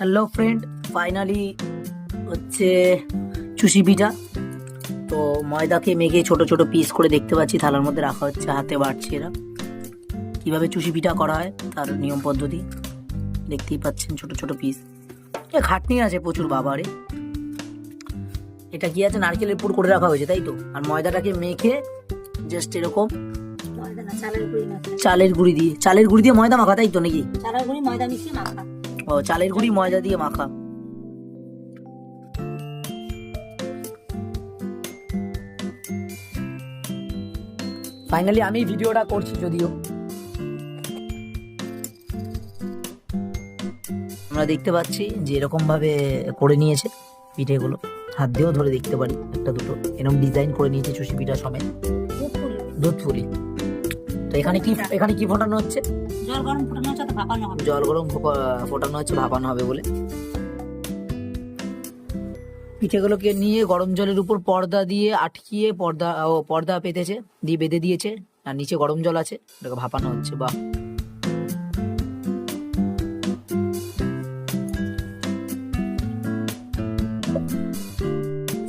Hello friend finally হচ্ছে চুষি পিঠা তো ময়দাকে মেঘে ছোট ছোট পিস করে দেখতে পাচ্ছি। থালার মধ্যে রাখা হচ্ছে হাতে বাড়ছে এরা। কীভাবে চুষি পিঠা করা হয় তার নিয়ম পদ্ধতি দেখতেই পাচ্ছেন ছোট ছোট পিস এ খাটনি আছে প্রচুর বাবারে। এটা কি আছে? নারকেলের পুর করে রাখা হয়েছে তাই তো? আর ময়দাটাকে মেখে জাস্ট এরকম চালের গুঁড়ি দিয়ে চালের গুঁড়ি দিয়ে ময়দা মাখা তাই তো নাকি? চালের গুঁড়ি ময়দা মিশিয়ে মাখা। চালের গুঁড়ি ময়দা দিয়ে মাখা। ফাইনালি আমি ভিডিওটা করছি যদিও। আমরা দেখতে পাচ্ছি যে এরকম ভাবে করে নিয়েছে পিঠেগুলো। হাত দিয়েও ধরে দেখতে পারি একটা দুটো। এরকম ডিজাইন করে নিয়েছে চুষি পিঠা সমেত। দুধ ফুলি এখানে কি এখানে কি ফোটানো হচ্ছে? জল গরম ফোটানো হচ্ছে ভাপানো হবে। জল গরম ফোটানো হচ্ছে ভাপানো হবে বলে। পিঠেগুলোকে নিয়ে গরম জলের উপর পর্দা দিয়ে আটকিয়ে পর্দা পর্দা পেতেছে দিয়ে বেঁধে দিয়েছে আর নিচে গরম জল আছে ওটাকে ভাপানো হচ্ছে বাহ।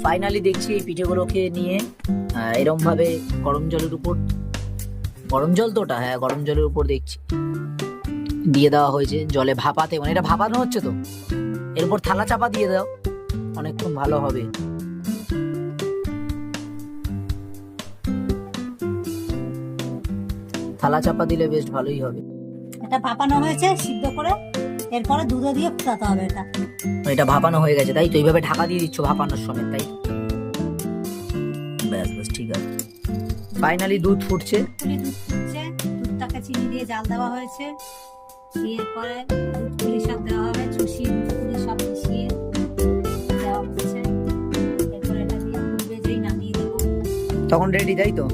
ফাইনালি দেখছি এই পিঠেগুলোকে নিয়ে আহ, এরম ভাবে গরম জলের উপর গরম জল তো ওটা হ্যাঁ গরম জলের উপর দেখছি। দিয়ে দেওয়া হয়েছে জলে ভাপাতে মানে এটা ভাপানো হচ্ছে তো। এরপর থালা চাপা দিয়ে দাও অনেকক্ষণ ভালো হবে। থালা চাপা দিলে বেশ ভালোই হবে। এটা ভাপানো হয়েছে সিদ্ধ করে এরপরে দুধে দিয়ে ফুটাতে হবে এটা। এটা ভাপানো হয়ে গেছে তাই তো? এইভাবে ঢাকা দিয়ে দিচ্ছ ভাপানোর সময় তাই? ব্যাস ব্যাস ঠিক আছে। ফাইনালি দুধ ফুটছে। দুধ ফুটছে দুধটাকে চিনি দিয়ে জাল দেওয়া হয়েছে। দিয়ে পরে দুধ পুলি সব দেওয়া হবে চুষি দুধ পুলি সব মিশিয়ে দেওয়া হচ্ছে এরপরে এটা দিয়ে ফুটবে যেই নামিয়ে দেবো। তখন রেডি তাই তো?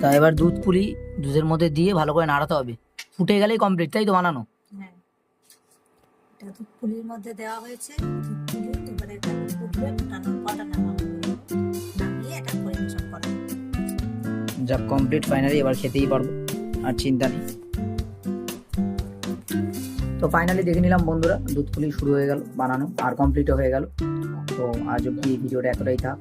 তা এবার দুধ পুলি দুধের মধ্যে দিয়ে ভালো করে নাড়াতে হবে। ফুটে গেলেই কমপ্লিট তাই তো বানানো? হ্যাঁ। এটা দুধ পুলির মধ্যে দেওয়া হয়েছে। দুধ পুলি এবারে এটা ফুটবে যাক কমপ্লিট ফাইনালি এবার খেতেই পারব, আর চিন্তা নেই। তো ফাইনালি দেখে নিলাম বন্ধুরা, দুধ পুলি শুরু হয়ে গেল, বানানো আর কমপ্লিটও হয়ে গেল। তো আজ অব্দি এই ভিডিওটা এতটাই থাক।